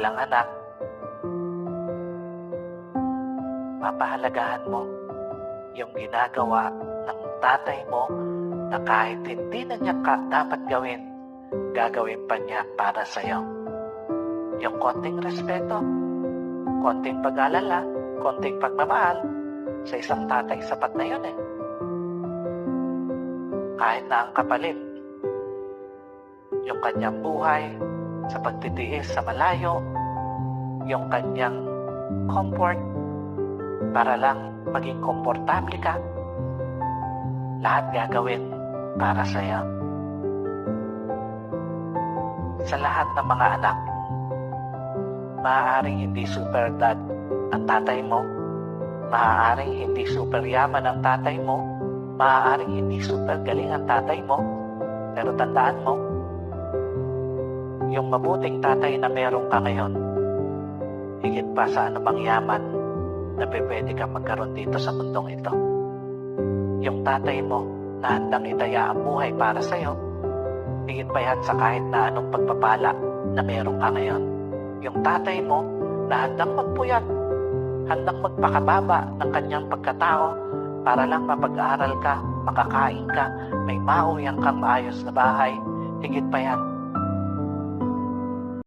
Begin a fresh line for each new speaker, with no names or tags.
bilang anak, papahalagahan mo yung ginagawa ng tatay mo na kahit hindi na niya ka dapat gawin, gagawin pa niya para sa'yo. Yung konting respeto, konting pag-alala, konting pagmamahal, sa isang tatay sapat na yun eh. Kahit na ang kapalit, yung kanyang buhay sa pagtitiis sa malayo, yung kanyang comfort para lang maging komportable ka, lahat gagawin para sa'yo. Sa lahat ng mga anak, maaaring hindi super dad ang tatay mo, maaaring hindi super yaman ang tatay mo, maaaring hindi super galing ang tatay mo, pero tandaan mo, yung mabuting tatay na meron ka ngayon, higit pa sa anumang yaman na pwede ka magkaroon dito sa mundong ito. Yung tatay mo na handang itaya ang buhay para sa'yo, higit pa yan sa kahit na anong pagpapala na meron ka ngayon. Yung tatay mo na handang magpuyat, handang magpakababa ng kanyang pagkatao para lang mapag-aaral ka, makakain ka, may mauyan kang maayos na bahay, higit pa yan